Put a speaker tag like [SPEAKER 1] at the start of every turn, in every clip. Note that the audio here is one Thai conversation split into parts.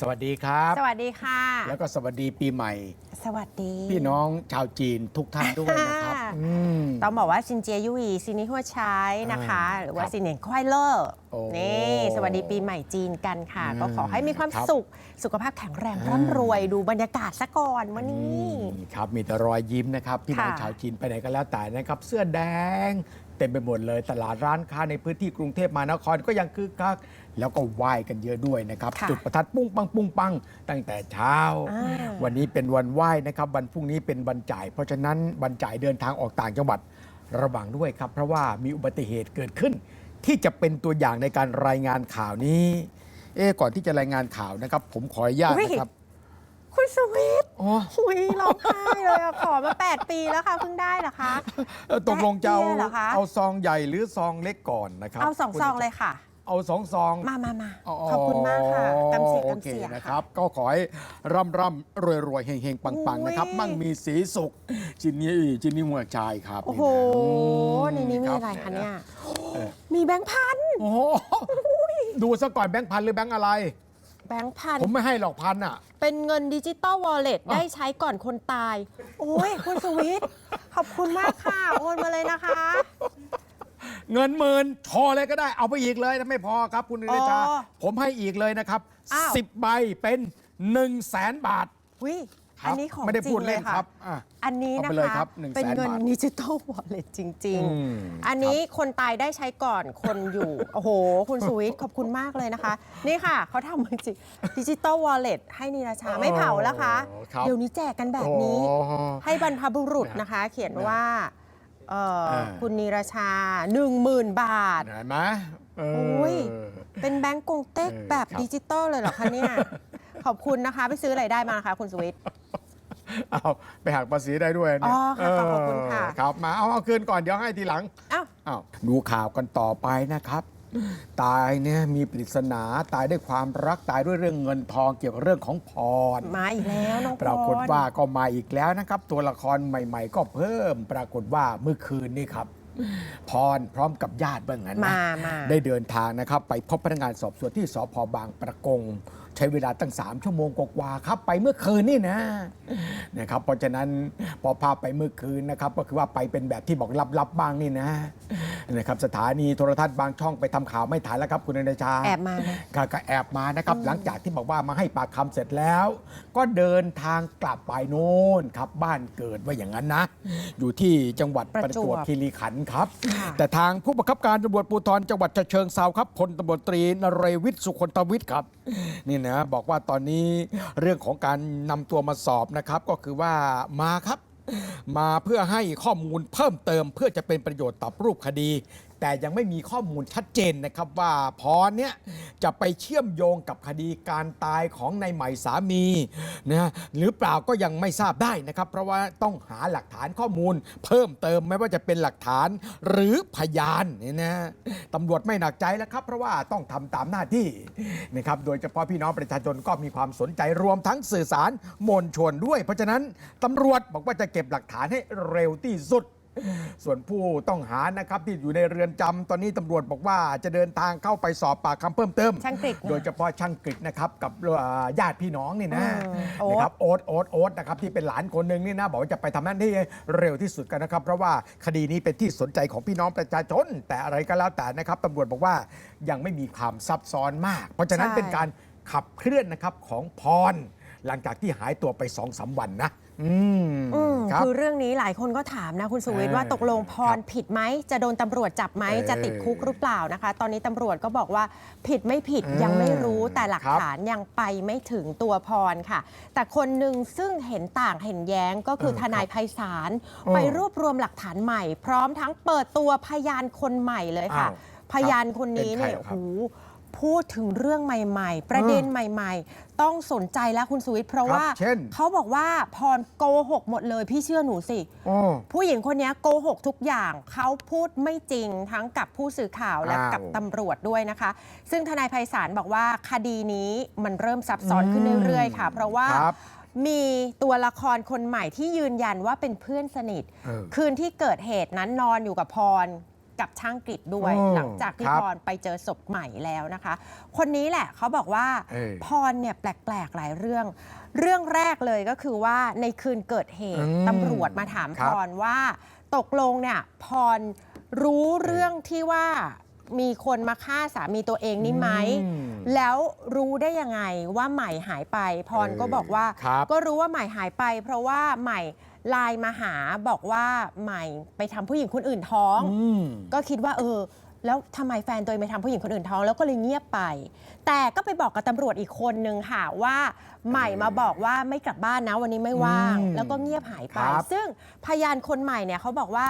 [SPEAKER 1] สวัสดีครับ
[SPEAKER 2] สวัสดีค่ะ
[SPEAKER 1] แล้วก็สวัสดีปีใหม่
[SPEAKER 2] สวัสดี
[SPEAKER 1] พี่น้องชาวจีนทุกท่านด้วยนะครับ
[SPEAKER 2] ค่ะ
[SPEAKER 1] อืม
[SPEAKER 2] ต้องบอกว่าซินเจียยุยซินนี่หัวใช้นะคะ
[SPEAKER 1] อ่า
[SPEAKER 2] หรือว่า
[SPEAKER 1] ครับ
[SPEAKER 2] ซินเหนียนควายเลอร์
[SPEAKER 1] โอ้
[SPEAKER 2] นี่สวัสดีปีใหม่จีนกันค่ะ
[SPEAKER 1] อืม
[SPEAKER 2] ก็ขอให้มีความ
[SPEAKER 1] ครับ
[SPEAKER 2] สุข สุขภาพแข็งแรง
[SPEAKER 1] อ่า
[SPEAKER 2] ร่ำรวยดูบรรยากาศซะก่อนวันนี้
[SPEAKER 1] อืมครับมีแต่รอยยิ้มนะครับ พี่น้อง
[SPEAKER 2] ค่ะ
[SPEAKER 1] ชาวจีนไปไหนก็แล้วแต่นะครับ เสื้อแดง เต็มไปหมดเลยตลาดร้านค้าในพื้นที่กรุงเทพมหานครก็ยังคึกคัก แล้วก็ไหว้กันเยอะด้วยนะครับ
[SPEAKER 2] ค่ะ
[SPEAKER 1] จุดประทัดปุ้งปังปุ้งปังตั้งแต่เช้า
[SPEAKER 2] อ่า
[SPEAKER 1] วันนี้เป็นวันไหว้นะครับ วันพรุ่งนี้เป็นวันจ่าย เพราะฉะนั้นวันจ่ายเดินทางออกต่างจังหวัดระวังด้วยครับ เพราะว่ามีอุบัติเหตุเกิดขึ้น ที่จะเป็นตัวอย่างในการรายงานข่าวนี้ เอ๊ะก่อนที่จะรายงานข่าวนะครับ ผมขออนุญาต
[SPEAKER 2] อุ๊ย
[SPEAKER 1] นะครับ
[SPEAKER 2] คุณสวิทย์
[SPEAKER 1] อ๋อ
[SPEAKER 2] หุยร้องไห้เลยอะขอมา 8 ปีแล้วค่ะเพิ่งได้เหรอคะ
[SPEAKER 1] เอ่อตกลงจะเอา
[SPEAKER 2] แปะเตี้ยเหรอคะ
[SPEAKER 1] เอาซองใหญ่หรือซองเล็กก่อนนะครับ
[SPEAKER 2] เอาสอง
[SPEAKER 1] คุณ
[SPEAKER 2] ซองเลยค่ะ
[SPEAKER 1] เอาสองซอง
[SPEAKER 2] มามามาขอบคุณมากค่ะกำเสียกำเสีย
[SPEAKER 1] โอคนะค
[SPEAKER 2] ค่ะ
[SPEAKER 1] รับ ก็ขอให้ร่ำร่ำรวยรวยเฮงเฮงปังปัง
[SPEAKER 2] โอ้ย
[SPEAKER 1] นะครับ มั่งมีสีสุขจินนี่จินนี่หัวชายครับ
[SPEAKER 2] โอ้โห ในนี้มี
[SPEAKER 1] บ
[SPEAKER 2] อะไรคะเนี่ย
[SPEAKER 1] เออ
[SPEAKER 2] มีแบงค์พัน
[SPEAKER 1] โอ้โหดูซะก่อนแบงค์พันหรือแบงค์อะไร
[SPEAKER 2] แบงค์พัน
[SPEAKER 1] ผมไม่ให้หรอกพันอะ
[SPEAKER 2] เป็นเงินดิจิตอลวอลเล็ต
[SPEAKER 1] อะ
[SPEAKER 2] ได้ใช้ก่อนคนตาย โอ้ยคุณสวิทย์ขอบคุณมากค่ะ โอนมาเลยนะคะ
[SPEAKER 1] เงินหมื่นพอเลยก็ได้เอาไปอีกเลยถ้าไม่พอครับคุณนิรชา
[SPEAKER 2] อ๋อ
[SPEAKER 1] ผมให้อีกเลยนะครับ
[SPEAKER 2] อ้าว
[SPEAKER 1] สิบใบเป็น1นึ่งแสนบาท
[SPEAKER 2] วิ
[SPEAKER 1] ครั
[SPEAKER 2] อั
[SPEAKER 1] บ
[SPEAKER 2] นนี้ของ
[SPEAKER 1] ไม่ได้
[SPEAKER 2] จริ
[SPEAKER 1] พู
[SPEAKER 2] ง
[SPEAKER 1] ด
[SPEAKER 2] เล
[SPEAKER 1] เล่
[SPEAKER 2] ย
[SPEAKER 1] น
[SPEAKER 2] ค่ะ
[SPEAKER 1] ครับอะ
[SPEAKER 2] อันนี้
[SPEAKER 1] เอา
[SPEAKER 2] นะ
[SPEAKER 1] ไปเลย
[SPEAKER 2] คะ
[SPEAKER 1] ครับ100,000
[SPEAKER 2] เป็นเงิน
[SPEAKER 1] บาท
[SPEAKER 2] ดิจิตอลวอลเล็ตจริง
[SPEAKER 1] อืม
[SPEAKER 2] ๆ อันนี้คนตายได้ใช้ก่อนคนอยู่ โอ้โห คุณสวิทย์ขอบคุณมากเลยนะคะ นี่ค่ะ เขาทำจริงดิจิตอลวอลเล็ตให้นีราชาไม่เผาแล้วคะ
[SPEAKER 1] โอ้ครับ
[SPEAKER 2] เดี๋ยวนี้แจกกันแบบนี้
[SPEAKER 1] โอ้
[SPEAKER 2] ให้บรรพบุรุษนะคะ เขียนว่า เอ่อ
[SPEAKER 1] เออ
[SPEAKER 2] คุณนีราชา 10,000 บาท
[SPEAKER 1] เห็นไหมเออ
[SPEAKER 2] โอ้ย เป็นแบงก์กงเต็ก
[SPEAKER 1] เออ
[SPEAKER 2] แบบ
[SPEAKER 1] ครับ
[SPEAKER 2] ดิจิตอลเลยเหรอคะเนี่ย ขอบคุณนะคะ ไปซื้ออะไรได้มาคะคุณสวิทย์
[SPEAKER 1] เอาไปหักภาษีได้ด้วย
[SPEAKER 2] อ๋
[SPEAKER 1] เนี่ย
[SPEAKER 2] อค่ะขอบคุณค่ะ
[SPEAKER 1] เออครับมาเอาเอาคืนก่อนเดี๋ยวให้ทีหลัง
[SPEAKER 2] อ้าว
[SPEAKER 1] อ้าวดูข่าวกันต่อไปนะครับ ตายเนี่ยมีปริศนาตายด้วยความรักตายด้วยเรื่องเงินทองเกี่ยวกับเรื่องของพร
[SPEAKER 2] มาอีกแล้วน้อง
[SPEAKER 1] ปรากฏ
[SPEAKER 2] พ
[SPEAKER 1] ว่าก็มาอีกแล้วนะครับ ตัวละครใหม่ ๆ ก็เพิ่ม ปรากฏว่าเมื่อคืนนี่ครับ พรพร้อมกับญาติเบื้องนั้นนะ
[SPEAKER 2] มามา
[SPEAKER 1] ได้เดินทางนะครับ ไปพบพนักงานสอบสวนที่สพบางประกง ใช้เวลาตั้ง 3 ชั่วโมงกว่าๆครับ ไปเมื่อคืนนี่นะนะครับเพราะฉะนั้นพอพาไปเมื่อคืนนะครับ ก็คือว่าไปเป็นแบบที่บอกลับๆบ้างนี่นะ นะครับสถานีโทรทัศน์บางช่องไปทำข่าวไม่ถ่ายแล้วครับคุณอนันชา
[SPEAKER 2] แอบมานะ
[SPEAKER 1] ก็ก็แอบมานะครับ หลังจากที่บอกว่ามาให้ปากคำเสร็จแล้ว ก็เดินทางกลับไปโน่นครับ บ้านเกิดว่าอย่างนั้นนะ อยู่ที่จังหวัดป
[SPEAKER 2] ประระ
[SPEAKER 1] จ
[SPEAKER 2] จ
[SPEAKER 1] ว
[SPEAKER 2] ว
[SPEAKER 1] บบคีรีขันธ์ครับ
[SPEAKER 2] ค่ะ
[SPEAKER 1] แต่ทางผู้บังคับการตำรวจภูธรจังหวัดฉะเชิงเซาครับพลตำรวจตรีนเรวิทย์สุคนทวิทย์ครับ นี่นะบอกว่าตอนนี้เรื่องของการนำตัวมาสอบนะครับ ก็คือว่ามาครับ มาเพื่อให้ข้อมูลเพิ่มเติมเพื่อจะเป็นประโยชน์ต่อรูปคดี แต่ยังไม่มีข้อมูลชัดเจนนะครับว่าพรเนี่ยจะไปเชื่อมโยงกับคดีการตายของนายใหม่สามีนะหรือเปล่าก็ยังไม่ทราบได้นะครับ เพราะว่าต้องหาหลักฐานข้อมูล เพิ่มเติมไม่ว่าจะเป็นหลักฐานหรือพยานเนี่ยนะตำรวจไม่หนักใจแล้วครับ เพราะว่าต้องทำตามหน้าที่นะครับโดยเฉพาะพี่น้องประชาชนก็มีความสนใจรวมทั้งสื่อสารมวลชนด้วย เพราะฉะนั้นตำรวจบอกว่าจะเก็บหลักฐานให้เร็วที่สุด ส่วนผู้ต้องหานะครับที่อยู่ในเรือนจำตอนนี้ตำรวจบอกว่าจะเดินทางเข้าไปสอบปากคำเพิ่มเติม
[SPEAKER 2] ช่างกฤษนะ
[SPEAKER 1] โดยเฉพาะช่างกฤษนะครับกับเอ่อญาติพี่น้องนี่นะ
[SPEAKER 2] อืมโอ๊ต
[SPEAKER 1] นะครับโอ๊ตโอ๊ตโอ๊ตนะครับที่เป็นหลานคนหนึ่งนี่นะบอกว่าจะไปทำหน้าที่ให้เร็วที่สุดกันนะครับ เพราะว่าคดีนี้เป็นที่สนใจของพี่น้องประชาชน แต่อะไรก็แล้วแต่นะครับตำรวจบอกว่ายังไม่มีความซับซ้อนมาก เพราะฉะนั้น
[SPEAKER 2] ใช่
[SPEAKER 1] เป็นการขับเคลื่อนนะครับของพร หลังจากที่หายตัวไปสองสามวันนะ อืม
[SPEAKER 2] อืม
[SPEAKER 1] ครับ
[SPEAKER 2] คือเรื่องนี้หลายคนก็ถามนะคุณสุวิทย์
[SPEAKER 1] เออ
[SPEAKER 2] ว่าตกลงพรผิดไหม จะโดนตำรวจจับไหม
[SPEAKER 1] เออ
[SPEAKER 2] จะติดคุกหรือเปล่านะคะ ตอนนี้ตำรวจก็บอกว่าผิดไม่ผิด
[SPEAKER 1] เออ
[SPEAKER 2] ยังไม่รู้แต่หลัก
[SPEAKER 1] ครับ
[SPEAKER 2] ฐานยังไปไม่ถึงตัวพรค่ะ แต่คนหนึ่งซึ่งเห็นต่างเห็นแย้งก็คือ
[SPEAKER 1] เออ
[SPEAKER 2] ทนาย
[SPEAKER 1] ครับ
[SPEAKER 2] ไพศาล
[SPEAKER 1] เออ
[SPEAKER 2] ไปรวบรวมหลักฐานใหม่ พร้อมทั้งเปิดตัวพยานคนใหม่เลยค่ะ
[SPEAKER 1] อ้าว
[SPEAKER 2] พยานคนนี้เนี่ย
[SPEAKER 1] เป็นใครเหรอครับ
[SPEAKER 2] โอ้โห พูดถึงเรื่องใหม่ๆ ประเด็นใหม่ๆ ต้องสนใจแล้วคุณสุวิทย์เพราะ
[SPEAKER 1] ครับ
[SPEAKER 2] ว่า
[SPEAKER 1] เช่น
[SPEAKER 2] เขาบอกว่าพรโกหกหมดเลยพี่เชื่อหนูสิ
[SPEAKER 1] โอ้
[SPEAKER 2] ผู้หญิงคนนี้โกหกทุกอย่าง เขาพูดไม่จริงทั้งกับผู้สื่อข่าวและ
[SPEAKER 1] อ้าว
[SPEAKER 2] กับตำรวจด้วยนะคะ ซึ่งทนายไพศาลบอกว่าคดีนี้มันเริ่มซับซ้อนขึ้นเรื่อย ๆ ค่ะ เพราะว่า
[SPEAKER 1] ครับ
[SPEAKER 2] มีตัวละครคนใหม่ที่ยืนยันว่าเป็นเพื่อนสนิท
[SPEAKER 1] เออ
[SPEAKER 2] คืนที่เกิดเหตุนั้นนอนอยู่กับพร กับช่างกฤษด้วย
[SPEAKER 1] โอ้
[SPEAKER 2] หลังจากที่
[SPEAKER 1] ครับ
[SPEAKER 2] พรไปเจอศพใหม่แล้วนะคะ คนนี้แหละเขาบอกว่า
[SPEAKER 1] เออ
[SPEAKER 2] พรเนี่ยแปลกๆหลายเรื่อง เรื่องแรกเลยก็คือว่าในคืนเกิดเหตุ
[SPEAKER 1] อืม
[SPEAKER 2] ตำรวจมาถาม
[SPEAKER 1] ครั
[SPEAKER 2] พ
[SPEAKER 1] บ
[SPEAKER 2] รว่าตกลงเนี่ยพรรู้เรื่องที่ว่ามีคนมาฆ่าสามีตัวเองนี่ไหม
[SPEAKER 1] อืม
[SPEAKER 2] แล้วรู้ได้ยังไงว่าใหม่หายไป พรก็บอกว่า
[SPEAKER 1] ครับ
[SPEAKER 2] ก็รู้ว่าใหม่หายไป เพราะว่าใหม่ ไลน์มาหาบอกว่าใหม่ไปทำผู้หญิงคนอื่นท้อง
[SPEAKER 1] อืม
[SPEAKER 2] ก็คิดว่าเออ แล้วทำไมแฟนตัวเองไปทำผู้หญิงคนอื่นท้องแล้วก็เลยเงียบไป แต่ก็ไปบอกกับตำรวจอีกคนนึงค่ะว่าใหม่มาบอกว่าไม่กลับบ้านนะวันนี้ไม่ว่าง
[SPEAKER 1] อืม
[SPEAKER 2] แล้วก็เงียบหายไป
[SPEAKER 1] ครับ
[SPEAKER 2] ซึ่งพยานคนใหม่เนี่ยเขาบอกว่า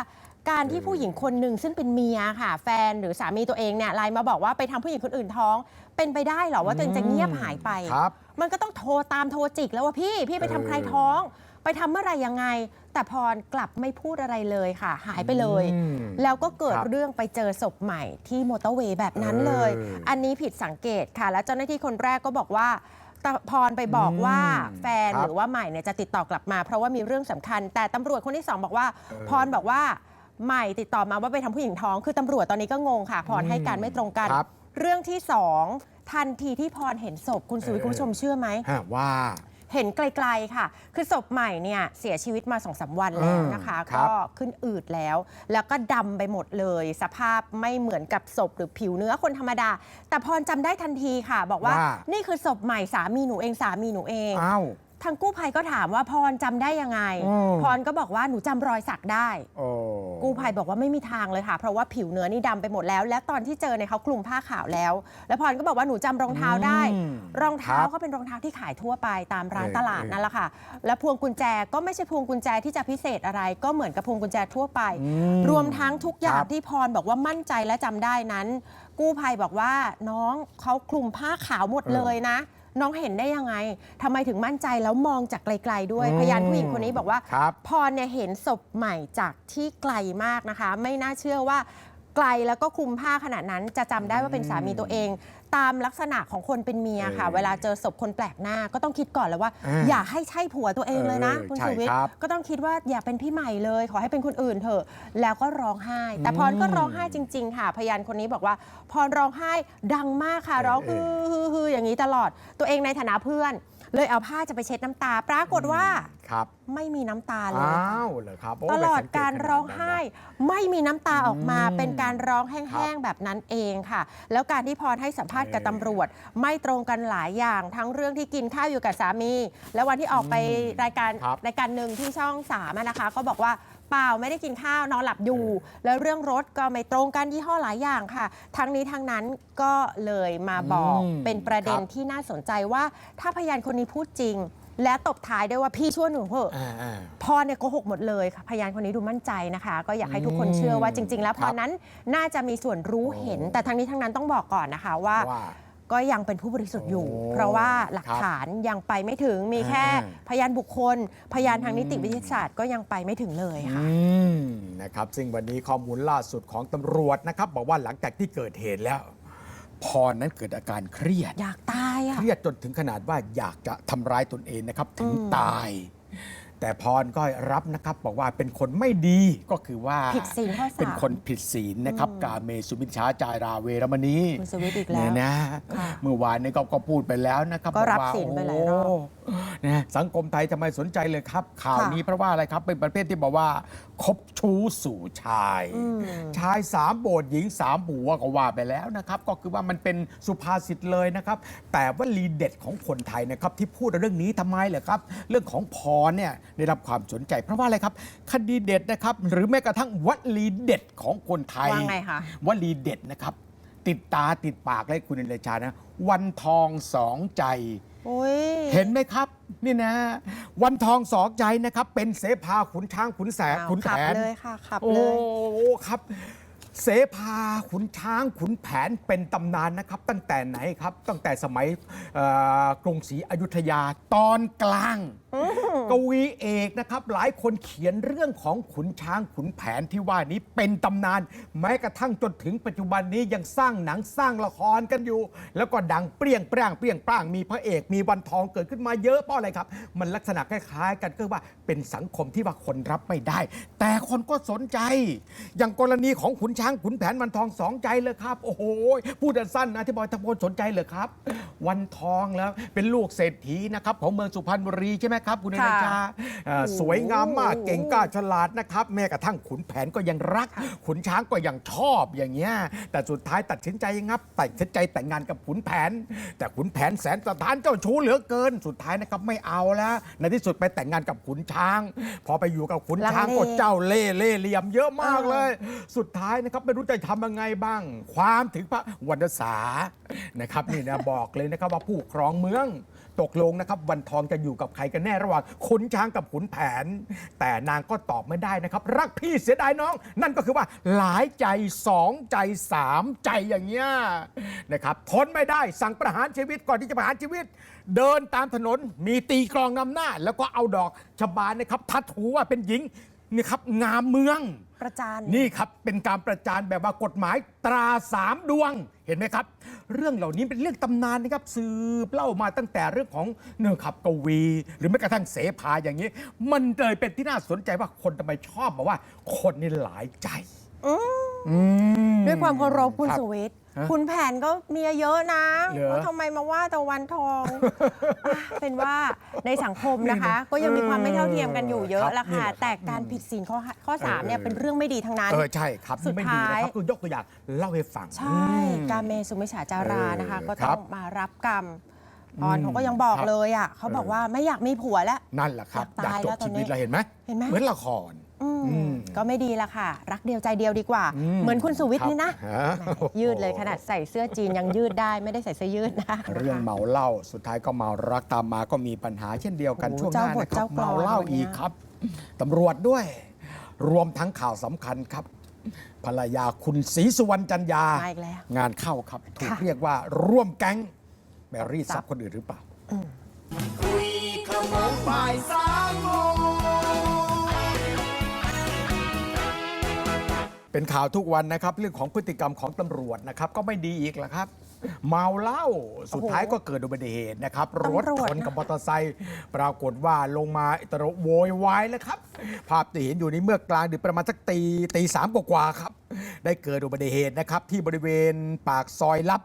[SPEAKER 2] การที่ผู้หญิงคนหนึ่งซึ่งเป็นเมียค่ะ แฟนหรือสามีตัวเองเนี่ยไลน์มาบอกว่าไปทำผู้หญิงคนอื่นท้อง เป็นไปได้เหรอว่าตัวเองจะเงียบหายไป
[SPEAKER 1] ครับ
[SPEAKER 2] มันก็ต้องโทรตามโทรจิกแล้วว่าพี่พี่ไปทำใครท้อง ไปทำเมื่อไหรยังไง แต่พรกลับไม่พูดอะไรเลยค่ะ หายไปเลย
[SPEAKER 1] อืม
[SPEAKER 2] แล้วก็เกิด
[SPEAKER 1] ครับ
[SPEAKER 2] เรื่องไปเจอศพใหม่ที่มอเตอร์เวย์แบบนั้นเลย
[SPEAKER 1] เอออั
[SPEAKER 2] อันนี้ผิดสังเกตค่ะ แล้วเจ้าหน้าที่คนแรกก็บอกว่าตะพรไปบอกว่า
[SPEAKER 1] อืม
[SPEAKER 2] แฟน
[SPEAKER 1] ครับ
[SPEAKER 2] หรือว่าใหม่เนี่ยจะติดต่อกลับมา เพราะว่ามีเรื่องสำคัญ แต่ตำรวจคนที่สองบอกว่า
[SPEAKER 1] เออ
[SPEAKER 2] พรบอกว่าใหม่ติดต่อมาว่าไปทำผู้หญิงท้องคือตำรวจตอนนี้ก็งงค่ะ พรให้การไม่ตรงกัน
[SPEAKER 1] ครับ
[SPEAKER 2] เรื่องที่สองทันทีที่พรเห็นศพคุณสุวิทย์
[SPEAKER 1] เออ
[SPEAKER 2] คุณผู้ชมเชื่อไหม
[SPEAKER 1] ฮะว่า
[SPEAKER 2] เห็นไกลๆค่ะ คือศพใหม่เนี่ยเสียชีวิตมาสองสาวันแล้วนะคะ
[SPEAKER 1] อืมครับ
[SPEAKER 2] ก็ขึ้นอืดแล้ว แล้วก็ดำไปหมดเลย สภาพไม่เหมือนกับศพหรือผิวเนื้อคนธรรมดา แต่พรจำได้ทันทีค่ะ บอกว่า
[SPEAKER 1] ว่า
[SPEAKER 2] นี่คือศพใหม่สามีหนูเองสามีหนูเอง
[SPEAKER 1] อ้าว
[SPEAKER 2] ทางกู้ภัยก็ถามว่าพรจำได้ยังไง
[SPEAKER 1] อืม
[SPEAKER 2] พรก็บอกว่าหนูจำรอยสักได้
[SPEAKER 1] โอ้
[SPEAKER 2] กู้ภัยบอกว่าไม่มีทางเลยค่ะ เพราะว่าผิวเนื้อนี่ดำไปหมดแล้ว และตอนที่เจอเนี่ยเขาคลุมผ้าขาวแล้ว แล้วพรก็บอกว่าหนูจำรองเท้าได้
[SPEAKER 1] อืม
[SPEAKER 2] รองเท้า
[SPEAKER 1] ครับ
[SPEAKER 2] ก็เป็นรองเท้าที่ขายทั่วไปตามร้าน
[SPEAKER 1] เออ
[SPEAKER 2] ตลาด
[SPEAKER 1] เออ
[SPEAKER 2] นั่นแหละค่ะ และพวงกุญแจก็ไม่ใช่พวงกุญแจที่จะพิเศษอะไร ก็เหมือนกับพวงกุญแจทั่วไป
[SPEAKER 1] อืม
[SPEAKER 2] รวมทั้งทุกอย่า
[SPEAKER 1] ค
[SPEAKER 2] ง
[SPEAKER 1] รับ
[SPEAKER 2] ที่พรบอกว่ามั่นใจและจำได้นั้น กู้ภัยบอกว่าน้องเขาคลุมผ้าขาวหมดเลยนะ น้องเห็นได้ยังไงทำไมถึงมั่นใจแล้วมองจากไกล ๆ ด้วย
[SPEAKER 1] อืม
[SPEAKER 2] พยานผู้หญิงคนนี้บอกว่า
[SPEAKER 1] ครับ
[SPEAKER 2] พรเนี่ยเห็นศพใหม่จากที่ไกลมากนะคะ ไม่น่าเชื่อว่าไกลแล้วก็คลุมผ้าขนาดนั้น จะจำได้ว่าเป็นสามีตัวเอง ตามลักษณะของคนเป็นเมียค่ะ
[SPEAKER 1] เออ
[SPEAKER 2] เวลาเจอศพคนแปลกหน้าก็ต้องคิดก่อนเลยว่า
[SPEAKER 1] อ่า
[SPEAKER 2] อย่าให้ใช่ผัวตัวเองเลยนะ
[SPEAKER 1] เออ
[SPEAKER 2] คุณ
[SPEAKER 1] ใช่
[SPEAKER 2] สุวิท
[SPEAKER 1] ค
[SPEAKER 2] ย์
[SPEAKER 1] รับ
[SPEAKER 2] ก็ต้องคิดว่าอย่าเป็นพี่ใหม่เลย ขอให้เป็นคนอื่นเถอะ แล้วก็ร้องไห้ แต่พรก็ร้องไห้จริง ๆ ค่ะ พยานคนนี้บอกว่าพรร้องไห้ดังมากค่ะร้อง
[SPEAKER 1] เอ
[SPEAKER 2] ฮื
[SPEAKER 1] อ
[SPEAKER 2] อฮือฮืออย่างนี้ตลอด ตัวเองในฐานะเพื่อนเลยเอาผ้าจะไปเช็ดน้ำตา ปรากฏว่า
[SPEAKER 1] ครับ
[SPEAKER 2] ไม่มีน้ำตาเลย
[SPEAKER 1] อ้าวเหรอครับโต
[SPEAKER 2] ลอด
[SPEAKER 1] ไม่สัเต
[SPEAKER 2] การ
[SPEAKER 1] ขนดนั้นนะ
[SPEAKER 2] ร้องไห้ไม่มีน้ำตาออกมา
[SPEAKER 1] อืม
[SPEAKER 2] เป็นการร้องแค
[SPEAKER 1] รั
[SPEAKER 2] ห้
[SPEAKER 1] บ
[SPEAKER 2] งๆแบบนั้นเองค่ะ แล้วการที่พรให้สัมภาษณ์กับ
[SPEAKER 1] เออ
[SPEAKER 2] ตำรวจ ไม่ตรงกันหลายอย่างทั้งเรื่องที่กินข้าวอยู่กับสามี แล้ววันที่ออกไป
[SPEAKER 1] อืม
[SPEAKER 2] รายการ
[SPEAKER 1] ครับ
[SPEAKER 2] รายการหนึ่งที่ช่องสามอะนะคะ ก็บอกว่า เปล่าไม่ได้กินข้าวนอนหลับอยู่ แล้วเรื่องรถก็ไม่ตรงกันยี่ห้อหลายอย่างค่ะ ทั้งนี้ทั้งนั้นก็เลยมาบอก
[SPEAKER 1] อืม
[SPEAKER 2] เป็นประเด็น
[SPEAKER 1] ครับ
[SPEAKER 2] ที่น่าสนใจว่าถ้าพยานคนนี้พูดจริง และตบท้ายด้วยว่าพี่ช่วยหนูเถอะ
[SPEAKER 1] อ่าอ่า
[SPEAKER 2] พรเนี่ยโกหกหมดเลยค่ะพยานคนนี้ดูมั่นใจนะคะ ก็อยากให้ทุกคนเชื่อว่าจริง ๆ แล้วพ
[SPEAKER 1] ครั
[SPEAKER 2] ร
[SPEAKER 1] บ
[SPEAKER 2] นั้นน่าจะมีส่วนรู้เห็น
[SPEAKER 1] โอ้
[SPEAKER 2] แต่ทั้งนี้ทั้งนั้นต้องบอกก่อนนะคะว่า
[SPEAKER 1] ว่า
[SPEAKER 2] ก็ยังเป็นผู้บริสุทธิ์อยู่
[SPEAKER 1] โอ้
[SPEAKER 2] เพราะว่าหลัก
[SPEAKER 1] ครับ
[SPEAKER 2] ฐานยังไปไม่ถึงมีแค่
[SPEAKER 1] อ่า
[SPEAKER 2] พยานบุคคล พยานทางนิติวิทยาศาสตร์ก็ยังไปไม่ถึงเลยค่ะ
[SPEAKER 1] อืมนะครับซึ่งวันนี้ข้อมูลล่าสุดของตำรวจนะครับ บอกว่าหลังจากที่เกิดเหตุแล้ว พรนั้นเกิดอาการเครียด
[SPEAKER 2] อยากตาย
[SPEAKER 1] เค
[SPEAKER 2] อะ
[SPEAKER 1] รียดจนถึงขนาดว่าอยากจะทำร้ายตนเองนะครับ ถึง
[SPEAKER 2] อืม
[SPEAKER 1] ตาย แต่พรก็รับนะครับบอกว่าเป็นคนไม่ดีก็คือว่า
[SPEAKER 2] ผิดศีลข้อสาม
[SPEAKER 1] เป็นคนผิดศีลนะครับ
[SPEAKER 2] อืม
[SPEAKER 1] กาเมสุมิชฌาจาราเวรมณี
[SPEAKER 2] คุณสวิทย์อีกแล้ว
[SPEAKER 1] เนี่ยนะ
[SPEAKER 2] ค่ะ
[SPEAKER 1] เมื่อวานนี้ก็ก็พูดไปแล้วนะครับ
[SPEAKER 2] ก็รับ
[SPEAKER 1] อกว่า
[SPEAKER 2] ศีลไปหลายรอบ
[SPEAKER 1] โอ้ นะสังคมไทยทำไมสนใจเลยครับ ข่าว
[SPEAKER 2] ค่ะ
[SPEAKER 1] นี้เพราะว่าอะไรครับ เป็นประเภทที่บอกว่า คบชู้สู่ชาย
[SPEAKER 2] อืม
[SPEAKER 1] ชายสามโบสถ์หญิงสามผัวก็ว่าไปแล้วนะครับ ก็คือว่ามันเป็นสุภาษิตเลยนะครับ แต่ว่าลีเด็ดของคนไทยนะครับ ที่พูดเรื่องนี้ทำไมเหรอครับ เรื่องของพรเนี่ยได้รับความสนใจ เพราะว่าอะไรครับ คดีเด็ดนะครับ หรือแม้กระทั่งวลีเด็ดของคนไทย
[SPEAKER 2] ว่าไงคะ
[SPEAKER 1] วลีเด็ดนะครับ ติดตาติดปากเลยคุณเดชานะ วันทองสองใจ
[SPEAKER 2] โอ้ย
[SPEAKER 1] เห็นไหมครับ นี่นะ วันทองสองใจนะครับ เป็นเสภาขุนช้างขุนแสน
[SPEAKER 2] อ้าว
[SPEAKER 1] ขุนแผ
[SPEAKER 2] ขับ
[SPEAKER 1] น
[SPEAKER 2] เลยค่ะขับ
[SPEAKER 1] โอ้
[SPEAKER 2] เลย
[SPEAKER 1] ครับ เสภาขุนช้างขุนแผนเป็นตำนานนะครับ ตั้งแต่ไหนครับ ตั้งแต่สมัยเอ่อกรุงศรีอยุธยาตอนกลางกวีเอกนะครับ หลายคนเขียนเรื่องของขุนช้างขุนแผนที่ว่านี้เป็นตำนาน แม้กระทั่งจนถึงปัจจุบันนี้ยังสร้างหนังสร้างละครกันอยู่ แล้วก็ดังเปรี้ยงปร้างเปรี้ยงปร้างมีพระเอกมีวันทองเกิดขึ้นมาเยอะเพราะอะไรครับ มันลักษณะคล้ายๆ กันก็ว่าเป็นสังคมที่ว่าคนรับไม่ได้ แต่คนก็สนใจ อย่างกรณีของขุนช้างขุนแผนวันทองสองใจเลยครับ โอ้โหพูดสั้นๆนะที่บอยทพลสนใจเลยครับ วันทองแล้วเป็นลูกเศรษฐีนะครับของเมืองสุพรรณบุรีใช่ไหมครับ คุณเนยจาเอ่อสวยงามมากเก่งกล้าฉลาดนะครับ แม้กระทั่งขุนแผนก็ยังรัก ขุนช้างก็ยังชอบอย่างเงี้ยแต่สุดท้ายตัดสินใจงับตัดสินใจแต่งงานกับขุนแผน แต่ขุนแผนแสนสถานเจ้าชู้เหลือเกินสุดท้ายนะครับไม่เอาแล้วในที่สุดไปแต่งงานกับขุนช้าง พอไปอยู่กับขุนช้าง
[SPEAKER 2] ลังเล
[SPEAKER 1] ก็เจ้าเล่ห์เล่ห์เหลี่ยมเยอะมากเลย สุดท้ายนะครับครับไม่รู้จะทำยังไงบ้าง ความถึงพระวรรณสานะครับนี่นะบอกเลยนะครับว่าผู้ครองเมือง ตกลงนะครับวันทองจะอยู่กับใครกันแน่ระหว่างขุนช้างกับขุนแผน แต่นางก็ตอบไม่ได้นะครับ รักพี่เสียดายน้อง นั่นก็คือว่าหลายใจสองใจสามใจอย่างเงี้ยนะครับทนไม่ได้สั่งประหารชีวิตก่อนที่จะประหารชีวิต เดินตามถนนมีตีกลองนำหน้า แล้วก็เอาดอกชบานะครับทัดหูว่าเป็นหญิง นี่ครับงามเมือง
[SPEAKER 2] ประจาน
[SPEAKER 1] นี่ครับเป็นการประจานแบบว่ากฎหมายตราสามดวงเห็นไหมครับ เรื่องเหล่านี้เป็นเรื่องตำนานนะครับสืบเล่ามาตั้งแต่เรื่องของเนื้อขับกวี หรือแม้กระทั่งเสภาอย่างนี้ มันเลยเป็นที่น่าสนใจว่าคนทำไมชอบบอกว่า คนนี่หลายใจ
[SPEAKER 2] อืม
[SPEAKER 1] อืม
[SPEAKER 2] ด้วยความเคารพคุณ
[SPEAKER 1] รับ
[SPEAKER 2] สุวิทย์
[SPEAKER 1] ฮะ
[SPEAKER 2] คุณแผนก็เมียเยอะนะ
[SPEAKER 1] เหรอ
[SPEAKER 2] แล้วทำไมมาว่าตะวันทองอะเป็นว่าในสังคมนะคะ
[SPEAKER 1] นี่นะ
[SPEAKER 2] ก็ยังมีความไม่เท่าเทียมกันอยู่เยอะ
[SPEAKER 1] ครับ
[SPEAKER 2] ละค่ะ
[SPEAKER 1] นี่แหละครับ
[SPEAKER 2] แต่การผิดศีลข้อห้าข้อสามเนี่ย
[SPEAKER 1] เออ
[SPEAKER 2] เป็นเรื่องไม่ดีทั้งนั้น
[SPEAKER 1] เออใช่ครับ
[SPEAKER 2] สุด
[SPEAKER 1] นี่ไม่ดีนะ
[SPEAKER 2] ท้าย
[SPEAKER 1] ครับคือยกตัวอย่างเล่าให้ฟัง
[SPEAKER 2] ใช่
[SPEAKER 1] อืม
[SPEAKER 2] การเมสุมิฉาจารานะคะ
[SPEAKER 1] เออ
[SPEAKER 2] ก็
[SPEAKER 1] ครั
[SPEAKER 2] ต้อบงมารับกรรมออน
[SPEAKER 1] อืม
[SPEAKER 2] เขาก็ยังบอก
[SPEAKER 1] ครับ
[SPEAKER 2] เลยอะเขาบอก
[SPEAKER 1] เออ
[SPEAKER 2] ว่าไม่อยากมีผัวแล้ว
[SPEAKER 1] นั่นแหละครับ อยากก
[SPEAKER 2] อาย
[SPEAKER 1] จ
[SPEAKER 2] แล้
[SPEAKER 1] บ
[SPEAKER 2] วตอน
[SPEAKER 1] ชี
[SPEAKER 2] นี้
[SPEAKER 1] วิตเราเห็นไหม
[SPEAKER 2] เห็นไหม
[SPEAKER 1] เหมือนละคร
[SPEAKER 2] อืม
[SPEAKER 1] อืม
[SPEAKER 2] ก็ไม่ดีละค่ะ รักเดียวใจเดียวดีกว่า
[SPEAKER 1] อื
[SPEAKER 2] เหมือนคุณสุวิทย์นี่นะ
[SPEAKER 1] ครับฮะ
[SPEAKER 2] ยืดเลยขนาดใส่เสื้อจีนยังยืดได้ไม่ได้ใส่เสื้อยืดนะ
[SPEAKER 1] เรื่องเมาเหล้าสุดท้ายก็เมารักตามมาก็มีปัญหาเช่นเดียวกัน
[SPEAKER 2] โอ้โห
[SPEAKER 1] ช่วงหน้านะค
[SPEAKER 2] เจ้า
[SPEAKER 1] รับบ
[SPEAKER 2] ทเจ้ากลอน
[SPEAKER 1] เมาเหล้า
[SPEAKER 2] วันเนี้
[SPEAKER 1] อี
[SPEAKER 2] ย
[SPEAKER 1] กครับตำรวจด้วย รวมทั้งข่าวสำคัญครับ ภรรยาคุณศรีสุวรรณจันยา
[SPEAKER 2] มาอีกแล้ว
[SPEAKER 1] งานเข้าครับ ถูก
[SPEAKER 2] ค่ะ
[SPEAKER 1] เรียกว่าร่วมแก๊งแบรีดทรัพย์คนอื่นหรือเปล่า
[SPEAKER 3] คุยขโมงบ่ายสามโมง
[SPEAKER 1] เป็นข่าวทุกวันนะครับ เรื่องของพฤติกรรมของตำรวจนะครับ ก็ไม่ดีอีกแล้วครับ เมาเหล้าสุดท้ายก็เกิดอุบัติเหตุนะครับ รถ
[SPEAKER 2] ตำรวจ
[SPEAKER 1] ชนกับมอเตอร์ไซค์ปรากฏว่าลงมาตระโวยวายแล้วครับ ภาพที่เห็นอยู่นี้เมื่อกลางดึกประมาณสักตีตีสามกว่าๆครับ ได้เกิดอุบัติเหตุนะครับ ที่บริเวณปากซอยลับ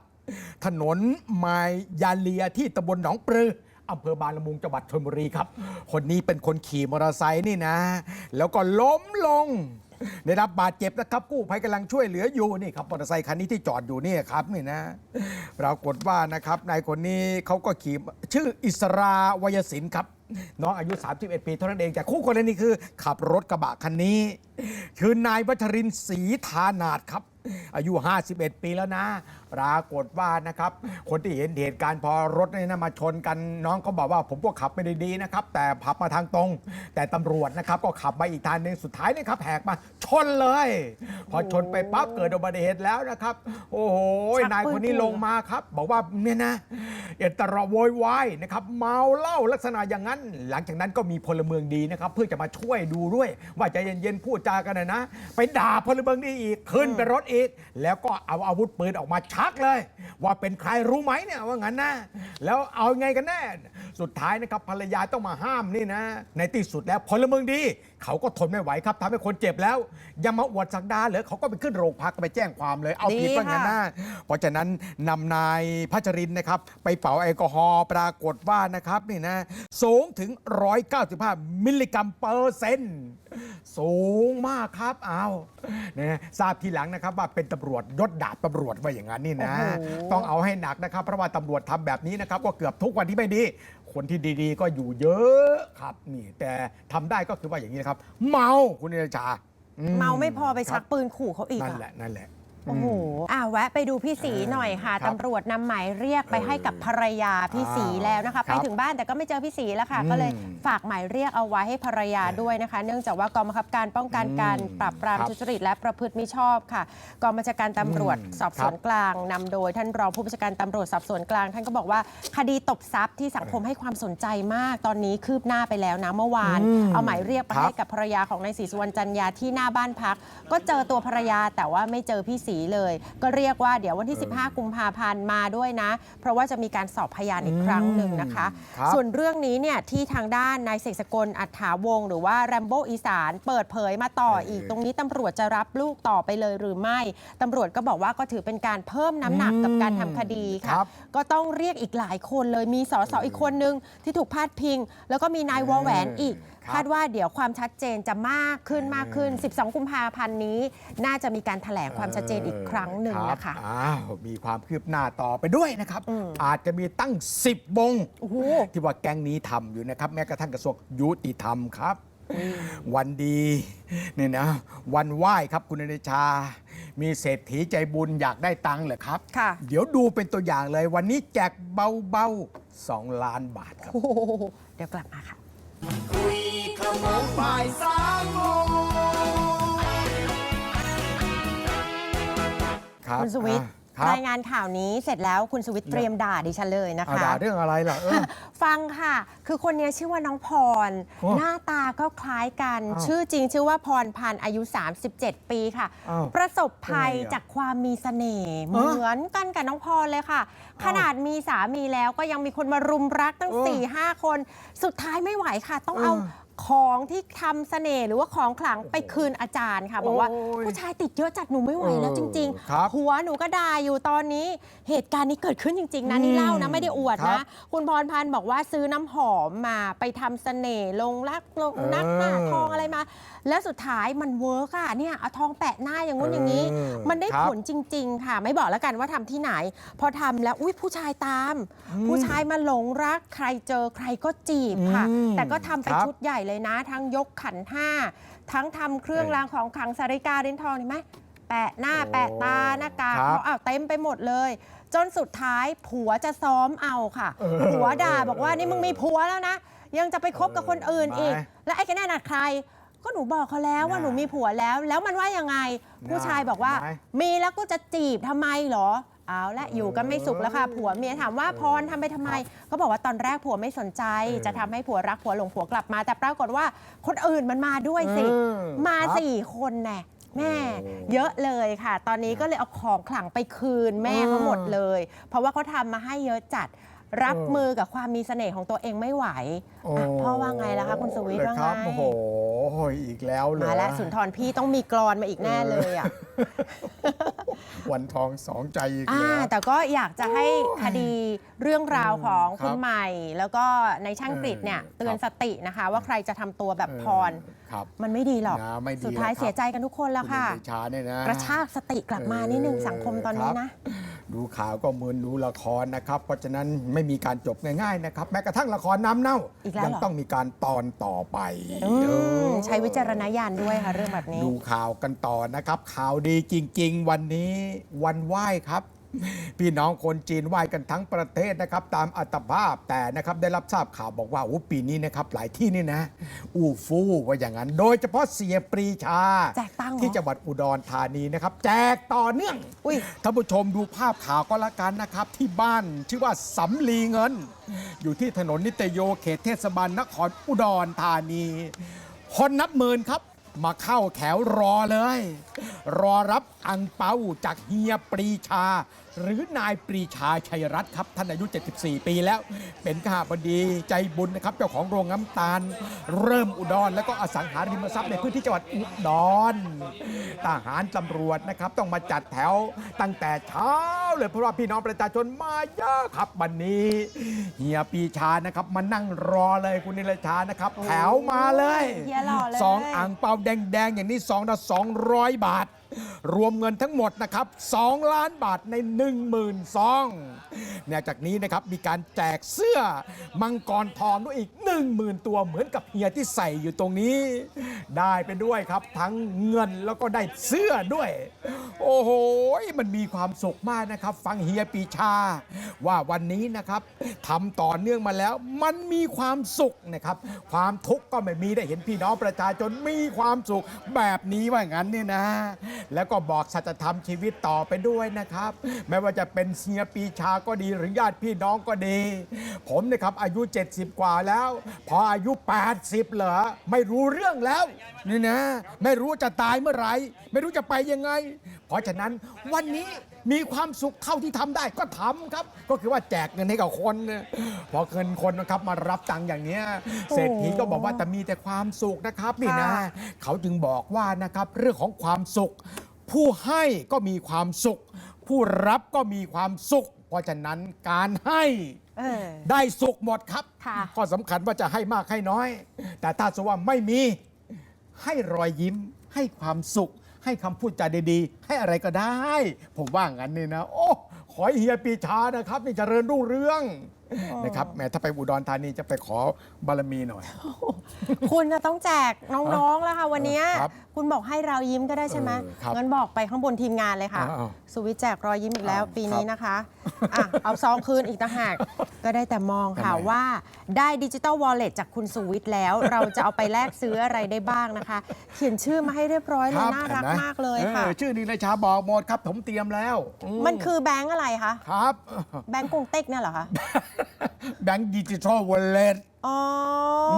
[SPEAKER 1] ถนนไมยาเลียที่ตำบลหนองปลืออำเภอบางละมุงจังหวัดชลบุรีครับ คนนี้เป็นคนขี่มอเตอร์ไซค์นี่นะ แล้วก็ล้มลง ได้รับบาดเจ็บนะครับกู้ภัยกำลังช่วยเหลืออยู่นี่ครับมอเตอร์ไซค์คันนี้ที่จอดอยู่นี่ครับนี่นะปรากฏว่านะครับนายคนนี้เขาก็ขี่ชื่ออิสราวยศินครับน้องอายุ 31 ปีเท่านั้นเองแต่คู่กรณีคือ ขับรถกระบะคันนี้คือนายวัชรินศรีธานาดครับ อายุ 51 ปีแล้วนะ ปรากฏว่านะครับคนที่เห็นเหตุการณ์พอรถเนี่ยนะมาชนกันน้องก็บอกว่าผมก็ขับไม่ได้ดีนะครับ แต่ขับมาทางตรง แต่ตำรวจนะครับก็ขับมาอีกทางหนึงสุดท้ายเนี่ยครับแหกมาชนเลย พอชนไปปั๊บเกิดอุบัติเหตุแล้วนะครับ โอ้โห
[SPEAKER 2] ชักปืน
[SPEAKER 1] นายคนนี้
[SPEAKER 2] ขู่
[SPEAKER 1] ลงมาครับ บอกว่าเนี่ยนะเอตระโวยวายนะครับเมาเหล้าลักษณะอย่างนั้น หลังจากนั้นก็มีพลเมืองดีนะครับ เพื่อจะมาช่วยดูด้วย ว่าใจเย็นๆพูดจากันนะนะ ไปด่าพลเมืองดีอีกขึ้นไปรถอีก แล้วก็เอาอาวุธปืนออกมาชักเลย ว่าเป็นใครรู้ไหมเนี่ยว่างั้นนะแล้วเอาไงกันแน่ สุดท้ายนะครับภรรยาต้องมาห้ามนี่นะ ในที่สุดแล้วพลเมืองดี เขาก็ทนไม่ไหวครับทำให้คนเจ็บแล้วยังมาอวดสักดาเหรอเขาก็ไปขึ้นโรงพักไปแจ้งความเลยเอาผิด
[SPEAKER 2] ดี
[SPEAKER 1] ว่างั้น
[SPEAKER 2] ค่ะ
[SPEAKER 1] นะ เพราะฉะนั้นนำนายพัชรินทร์นะครับ ไปเป่าแอลกอฮอล์ปรากฏว่านะครับนี่นะ สูงถึง 195 มิลลิกรัมเปอร์เซ็นต์สูงมากครับเอานะทราบทีหลังนะครับว่าเป็นตำรวจยศดาบตำรวจว่าอย่างนั้นนี่นะ
[SPEAKER 2] โอ้โห
[SPEAKER 1] ต้องเอาให้หนักนะครับ เพราะว่าตำรวจทำแบบนี้นะครับ ก็เกือบทุกวันที่ไม่ดี คนที่ดีๆ ก็อยู่เยอะครับนี่ แต่ทำได้ก็คือว่าอย่างนี้นะครับ เมาคุณเนชาอื
[SPEAKER 2] เมาไม่พอไปชัก
[SPEAKER 1] ครับ
[SPEAKER 2] ปืนขู่เขาอีก
[SPEAKER 1] นั่น
[SPEAKER 2] อะ
[SPEAKER 1] แหละนั่นแหละ
[SPEAKER 2] โอ้โหอะแวะไปดูพี่สีหน่อยค่ะ
[SPEAKER 1] ครับ
[SPEAKER 2] ตำรวจนำหมายเรียกไปให้กับภรรยาพี่สีแล้วนะคะ
[SPEAKER 1] ครั
[SPEAKER 2] ไป
[SPEAKER 1] บ
[SPEAKER 2] ถึงบ้านแต่ก็ไม่เจอพี่สีแล้วค่ะ
[SPEAKER 1] อืม
[SPEAKER 2] ก็เลยฝากหมายเรียกเอาไว้ให้ภรรยาด้วยนะคะ เนื่องจากว่ากองบังคับการป้องกันการ
[SPEAKER 1] อืม
[SPEAKER 2] ปราบปราม
[SPEAKER 1] ครับ
[SPEAKER 2] ทุจริตและประพฤติมิชอบค่ะกองบัญชาการตำรวจ
[SPEAKER 1] อืม
[SPEAKER 2] สอบสวนกลางนำโดย ท่านรองผู้บัญชาการตำรวจสอบสวนกลาง ท่านก็บอกว่าคดีตบทรัพย์ที่สังคมให้ความสนใจมากตอนนี้คืบหน้าไปแล้วนะเมื่อวาน
[SPEAKER 1] อืม
[SPEAKER 2] เอาหมายเรียกไป
[SPEAKER 1] ครับ
[SPEAKER 2] ให้กับภรรยาของนายศรีสุวรรณจันยาที่หน้าบ้านพัก ก็เจอตัวภรรยาแต่ว่าไม่เจอพี่สีเลย ก็เรียกว่าเดี๋ยววันที่ 15 กุมภาพันธ์มาด้วยนะ เพราะว่าจะมีการสอบพยานอีกครั้งหนึ่งนะคะ
[SPEAKER 1] ครับ
[SPEAKER 2] ส่วนเรื่องนี้เนี่ยที่ทางด้านนายเสกสกลอัฏฐาวงศ์หรือว่าแรมโบอีสานเปิดเผยมาต่ออีกตรงนี้ตำรวจจะรับลูกต่อไปเลยหรือไม่ตำรวจก็บอกว่าก็ถือเป็นการเพิ่มน้ำหนักกับการทำคดี
[SPEAKER 1] ค
[SPEAKER 2] ค่ะ
[SPEAKER 1] รับ
[SPEAKER 2] ก็ต้องเรียกอีกหลายคนเลยมีสสอีกคนนึงที่ถูกพาดพิง แล้วก็มีนายวอแหวนอีก
[SPEAKER 1] ครับ
[SPEAKER 2] คาดว่าเดี๋ยวความชัดเจนจะมากขึ้นมากขึ้น 12 กุมภาพันธ์นี้ น่าจะมีการแถลงความชัดเจนอีกครั้งหนึ่ง
[SPEAKER 1] รับ
[SPEAKER 2] นะคะ
[SPEAKER 1] อ้าวมีความคืบหน้าต่อไปด้วยนะครับ
[SPEAKER 2] อืม
[SPEAKER 1] อาจจะมีตั้ง 10วง
[SPEAKER 2] โอ้โห
[SPEAKER 1] ที่ว่าแก๊งนี้ทำอยู่นะครับ แม้กระทั่งกระทรวงยุติธรรมครับวันดีเนี่ยนะวันไหว้ครับคุณอเนชา มีเศรษฐีใจบุญอยากได้ตังค์เหรอครับ
[SPEAKER 2] ค่ะ
[SPEAKER 1] เดี๋ยวดูเป็นตัวอย่างเลย วันนี้แจกเบาๆ 2 ล้านบาทครับ
[SPEAKER 2] โอ้โหเดี๋ยวกลับมาค่ะ
[SPEAKER 3] คุยขโมงบ่ายสามโมง
[SPEAKER 1] ครับ
[SPEAKER 2] คุณสวิทย์
[SPEAKER 1] อะครับ
[SPEAKER 2] รายงานข่าวนี้เสร็จแล้วคุณสวิทย์เตรียมด่าดิฉันเลยนะ
[SPEAKER 1] เอา
[SPEAKER 2] คะ
[SPEAKER 1] ด่าเรื่องอะไรล่ะเออ
[SPEAKER 2] ฟังค่ะ คือคนนี้ชื่อว่าน้องพร
[SPEAKER 1] โอ้
[SPEAKER 2] หน้าตาก็คล้ายกัน
[SPEAKER 1] อ้าว
[SPEAKER 2] ชื่อจริงชื่อว่าพรพันธ์อายุ 37 ปีค่ะ
[SPEAKER 1] อ้าว
[SPEAKER 2] ประสบภัย
[SPEAKER 1] เป็นไงอะ
[SPEAKER 2] จากความมีเสน่ห์
[SPEAKER 1] เอ้อ
[SPEAKER 2] เหมือนกันกับน้องพรเลยค่ะ ขนาดมีสามีแล้วก็ยังมีคนมารุมรักตั้ง
[SPEAKER 1] เออ
[SPEAKER 2] 4ี่ห้าคน สุดท้ายไม่ไหวค่ะ ต้องเอา
[SPEAKER 1] เออ
[SPEAKER 2] ของที่ทำเสน่ห์หรือว่าของขลังไปคืนอาจารย์ค่ะ บอกว่า
[SPEAKER 1] โอ้ย
[SPEAKER 2] ผู้ชายติดเยอะจัดหนูไม่ไหวแล้วจริง
[SPEAKER 1] เออครับ
[SPEAKER 2] ๆหัวหนูก็ด่าอยู่ตอนนี้เหตุการณ์นี้เกิดขึ้นจริง ๆนะ
[SPEAKER 1] อืม
[SPEAKER 2] นี่เล่านะไม่ได้อวด
[SPEAKER 1] ครั
[SPEAKER 2] นะ
[SPEAKER 1] บ
[SPEAKER 2] คุณพรพันธ์บอกว่าซื้อน้ำหอมมาไปทำเสน่ห์ลงรักลง
[SPEAKER 1] เออ
[SPEAKER 2] นักหน้าทองอะไรมา แล้วสุดท้ายมันเวิร์กอะเนี่ยเอาทองแปะหน้าอย่างงู้นอย่างนี้
[SPEAKER 1] เออ
[SPEAKER 2] มันได้
[SPEAKER 1] ครับ
[SPEAKER 2] ผลจริง ๆ ค่ะ ไม่บอกแล้วกันว่าทำที่ไหน พอทำแล้วอุ้ยผู้ชายตามผู้ชายมาหลงรักใครเจอใครก็จีบค่ะ
[SPEAKER 1] อืม
[SPEAKER 2] แต่ก็ทำไป
[SPEAKER 1] ครับ
[SPEAKER 2] ชุดใหญ่เลยนะ ทั้งยกขันห้าทั้งทำเครื่อง
[SPEAKER 1] เออ
[SPEAKER 2] รางของขลังสาริกาลิ้นทองเห็นไหมแปะหน้า
[SPEAKER 1] โอ้
[SPEAKER 2] แปะตาหน้ากาก
[SPEAKER 1] ครับ
[SPEAKER 2] เขาเอาเต็มไปหมดเลย จนสุดท้ายผัวจะซ้อมเอาค่ะ
[SPEAKER 1] เออ
[SPEAKER 2] ผัวด่าบอกว่านี่มึงมีผัวแล้วนะ ยังจะไปคบกับคนอื่นอีก
[SPEAKER 1] ไม่
[SPEAKER 2] แล้วไอ้กันแน่นัดใคร ก็หนูบอกเขาแล้วว่า
[SPEAKER 1] น่ะ
[SPEAKER 2] หนูมีผัวแล้ว แล้วมันว่ายังไง ผู้ชายบอกว่า
[SPEAKER 1] ไม่
[SPEAKER 2] มีแล้วก็จะจีบทำไมเหรอ เอาละอยู่กันไม่สุขแล้วค่ะ ผัวเมียถามว่าพรทำไปทำไม ก็บอกว่าตอนแรกผัวไม่สนใจ
[SPEAKER 1] เออ
[SPEAKER 2] จะทำให้ผัวรักผัวหลงผัวกลับมา แต่ปรากฏว่าคนอื่นมันมาด้วยสิ
[SPEAKER 1] เออ
[SPEAKER 2] มา
[SPEAKER 1] ครับ
[SPEAKER 2] สี่คนแน่แม่
[SPEAKER 1] โอ้
[SPEAKER 2] เยอะเลยค่ะ ตอนนี้ก็เลยเอาของขลังไปคืนแม่เขาหมดเลย เพราะว่าเขาทำมาให้เยอะจัด รับ
[SPEAKER 1] เออ
[SPEAKER 2] มือกับความมีเสน่ห์ของตัวเองไม่ไหวอะพ่อว่าไงล่ะคะคุณสวิทย์ว่า
[SPEAKER 1] เลย
[SPEAKER 2] ไง
[SPEAKER 1] ครับโอ้โหอีกแล้วเลย
[SPEAKER 2] มาแล้วสุนทรพี่ต้องมีกรอนมาอีกแน่เลยอะ
[SPEAKER 1] วันทองสองใจอีก
[SPEAKER 2] อ่า
[SPEAKER 1] แล้ว
[SPEAKER 2] แต่ก็อยากจะให้คดีเรื่องราวของ
[SPEAKER 1] ครับ
[SPEAKER 2] คุณใหม่ แล้วก็ในช่างกฤษเนี่ย
[SPEAKER 1] เออ
[SPEAKER 2] เตือน
[SPEAKER 1] ครับ
[SPEAKER 2] สตินะคะ ว่าใครจะทำตัวแบบพร
[SPEAKER 1] เออครับ
[SPEAKER 2] มันไม่ดีหรอก
[SPEAKER 1] นะไม่ดี
[SPEAKER 2] สุดท้าย
[SPEAKER 1] หรอกครับ
[SPEAKER 2] เสียใจกันทุกคนแล้วค่ะ
[SPEAKER 1] ณเดชาเนี่ยนะ
[SPEAKER 2] กระชากสติกลับมานิดนึงสังคมตอนนี้นะ
[SPEAKER 1] ดูข่าวก็เหมือนดูละครนะครับ เพราะฉะนั้นไม่มีการจบง่ายๆนะครับ แม้กระทั่งละครน้ำเน่า
[SPEAKER 2] อีกแล้วเหรอ
[SPEAKER 1] ยัต้องมีการตอนต่อไป
[SPEAKER 2] อืม
[SPEAKER 1] เออ
[SPEAKER 2] ใช้วิจารณญาณด้วยค่ะเรื่องแบบนี้
[SPEAKER 1] ดูข่าวกันต่อนะครับ ข่าวดีจริง ๆ วันนี้วันไหว้ครับ พี่น้องคนจีนไหว้กันทั้งประเทศนะครับ ตามอัตภาพแต่นะครับได้รับทราบข่าวบอกว่าโอ้ปีนี้นะครับหลายที่นี่นะ อู้ฟู่ว่าอย่างนั้น โดยเฉพาะเสียปรีชา
[SPEAKER 2] แจกตังค์เหรอ
[SPEAKER 1] ที่จังหวัดอุดรธานีนะครับ แจกต่อเนื่อง
[SPEAKER 2] อุ้ย
[SPEAKER 1] ท่านผู้ชมดูภาพข่าวก็แล้วกันนะครับ ที่บ้านชื่อว่าสำลีเงิน อยู่ที่ถนนนิตโยเขตเทศบาลนครอุดรธานี คนนับหมื่นครับ มาเข้าแถวรอเลย รอรับอังเปาจากเฮียปรีชา หรือนายปรีชาชัยรัตน์ครับ ท่านอายุ 74 ปีแล้ว เป็นข้าบดีใจบุญนะครับ เจ้าของโรงน้ำตาล เริ่มอุดร แล้วก็อสังหาริมทรัพย์ในพื้นที่จังหวัดอุดรทหารตำรวจนะครับ ต้องมาจัดแถวตั้งแต่เช้าเลยเพราะว่าพี่น้องประชาชนมาเยอะครับวันนี้เฮียปรีชานะครับมานั่งรอเลยคุณนิรชานะครับ แถวมาเลย
[SPEAKER 2] เฮียหล่อเลย
[SPEAKER 1] สองอ่างเปาแดงๆอย่างนี้2ละ200 บาท รวมเงินทั้งหมดนะครับ2ล้านบาทใน 10,000ซองเนี่ยจากนี้นะครับมีการแจกเสื้อมังกรทองด้วยอีก 10,000 ตัวเหมือนกับเฮียที่ใส่อยู่ตรงนี้ ได้ไปด้วยครับทั้งเงินแล้วก็ได้เสื้อด้วย โอ้โหมันมีความสุขมากนะครับ ฟังเฮียปีชา ว่าวันนี้นะครับทำต่อเนื่องมาแล้ว มันมีความสุขนะครับ ความทุกข์ก็ไม่มีได้เห็นพี่น้องประชาชนมีความสุขแบบนี้ว่างั้นเนี่ยนะแล้วก็บอกสัจธรรมชีวิตต่อไปด้วยนะครับแม้ว่าจะเป็นเสียปีชาก็ดีหรือญาติพี่น้องก็ดี ผมนะครับอายุ 70 กว่าแล้ว พออายุ 80 เหรอ ไม่รู้เรื่องแล้ว นี่นะ ไม่รู้จะตายเมื่อไหร่ไม่รู้จะไปยังไง เพราะฉะนั้นวันนี้มีความสุขเท่าที่ทำได้ก็ทำครับ ก็คือว่าแจกเงินให้กับคนนะพอเงินคนนะครับมารับตังค์อย่างเนี้ยเศรษฐีก็บอกว่าแต่มีแต่ความสุขนะครับนี่นะ
[SPEAKER 2] ค่ะ
[SPEAKER 1] เขาจึงบอกว่านะครับเรื่องของความสุข ผู้ให้ก็มีความสุข ผู้รับก็มีความสุข เพราะฉะนั้นการให้
[SPEAKER 2] เออ
[SPEAKER 1] ได้สุขหมดครับ
[SPEAKER 2] ค่ะ
[SPEAKER 1] ข้อสำคัญว่าจะให้มากให้น้อย แต่ถ้าสมมุติว่าไม่มีให้รอยยิ้มให้ความสุข ให้คำพูดจาดีๆ ให้อะไรก็ได้ ผมว่างั้นนี่นะ โอ้ ขอให้เฮียปีชานะครับ นี่เจริญรุ่งเรือง นะครับแหม้ถ้าไปอุดรธานีจะไปขอบารมีหน่อย
[SPEAKER 2] คุณจะต้องแจกน้องๆแล้วค่ะวันเนี้ย
[SPEAKER 1] ครับ
[SPEAKER 2] คุณบอกให้เรายิ้มก็ได้ใช่ไหม
[SPEAKER 1] เออครับ
[SPEAKER 2] งั้นบอกไปข้างบนทีมงานเลยค่ะ
[SPEAKER 1] อ้าว
[SPEAKER 2] สุวิทย์แจกรอยยิ้มอีกแล้ว
[SPEAKER 1] อ้าว
[SPEAKER 2] ปีนี้
[SPEAKER 1] ครับ
[SPEAKER 2] นะคะอะเอาซองคืนอีกต่างหาก ก็ได้แต่มองค่ะ
[SPEAKER 1] ทำไม
[SPEAKER 2] ว่าได้ดิจิตอลวอลเล็ตจากคุณสุวิทย์แล้ว เราจะเอาไปแลกซื้ออะไรได้บ้างนะคะ เขียนชื่อมาให้เรียบร้อยเลยน่ารัก
[SPEAKER 1] ห็ไห
[SPEAKER 2] มากเลยค่ะ
[SPEAKER 1] ออชื่อนีราชาบอกหมดครับ ผมเตรียมแล้วอื
[SPEAKER 2] มันคือแบงค์อะไรคะ
[SPEAKER 1] ครับ
[SPEAKER 2] แบงค์กงเต็กเนี่ยเหรอคะ
[SPEAKER 1] แบงค์ดิจิทัลวอลเล็ต
[SPEAKER 2] อ๋ออ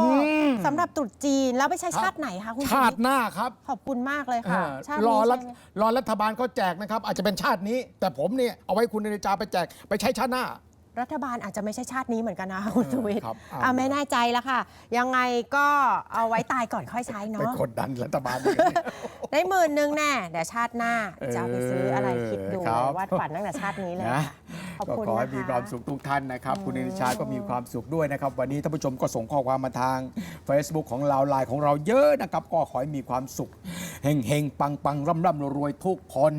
[SPEAKER 1] ม
[SPEAKER 2] สำหรับตรุษจีนแล้วไปใช้ชาติไหนคะคุณสุ
[SPEAKER 1] ชา
[SPEAKER 2] วิ
[SPEAKER 1] ติ
[SPEAKER 2] ทย์
[SPEAKER 1] หน้าครับ
[SPEAKER 2] ขอบคุณมากเลยค่ะ
[SPEAKER 1] เออ
[SPEAKER 2] ชาติ
[SPEAKER 1] รอ
[SPEAKER 2] นี้
[SPEAKER 1] รัฐ
[SPEAKER 2] ใช่ไหม
[SPEAKER 1] รอรัฐบาลเขาแจกนะครับ อาจจะเป็นชาตินี้ แต่ผมเนี่ยเอาไว้คุณเนจาไปแจกไปใช้ชาติหน้า
[SPEAKER 2] รัฐบาลอาจจะไม่ใช่ชาตินี้เหมือนกันนะคุณสุวิทย์
[SPEAKER 1] ครับอ่า
[SPEAKER 2] อ่าไม่แน่ใจแล้วค่ะ ยังไงก็เอาไว้ตายก่อนค่อยใช้
[SPEAKER 1] ไป
[SPEAKER 2] เนาะ
[SPEAKER 1] กดดันรัฐบาลอีกเนี่ย
[SPEAKER 2] ได้หมื่นนึงแน่เดี๋ยวชาติหน้าจะเอาไปซื้ออะไรคิดดู
[SPEAKER 1] ครับ
[SPEAKER 2] วาดฝันตั้งแต่ชาตินี้เลย
[SPEAKER 1] นะ
[SPEAKER 2] ค่ะ ขอบ
[SPEAKER 1] ก็
[SPEAKER 2] คุณ
[SPEAKER 1] ขอให้
[SPEAKER 2] นะ
[SPEAKER 1] มี
[SPEAKER 2] คะ
[SPEAKER 1] ความสุขทุกท่านนะครับ คุณเนชาก็มีความสุขด้วยนะครับ วันนี้ท่านผู้ชมก็ส่งข้อความมาทาง Facebook ของเราไลน์ของเราเยอะนะครับ ก็ขอให้มีความสุขเฮงเฮงปังปังร่ำร่ำรวยๆทุกคน